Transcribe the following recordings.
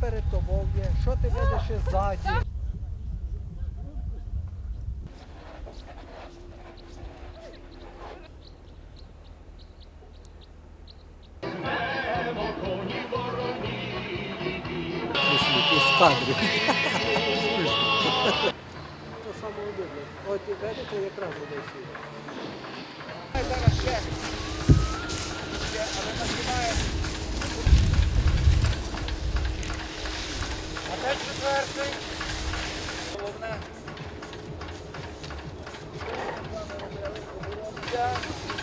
перед тобою є, що ти видиш ще ззаді. Кадри. То саме. От видите, якраз один сюди. Зараз. Ще, А четвертий? Головне.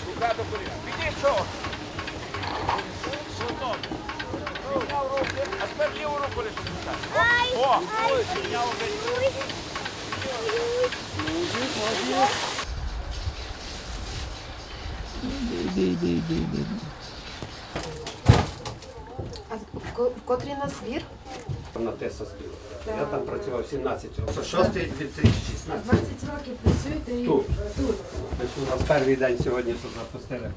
Рука а тепер ліву руку лише. О, підняв руки. В ко- в котрий нас збір? На ТЕСа збив. Я там працював 17 років. 6 2016. 20 років працюєте і Тут. тут. Тобто у нас перший день сьогодні, запустили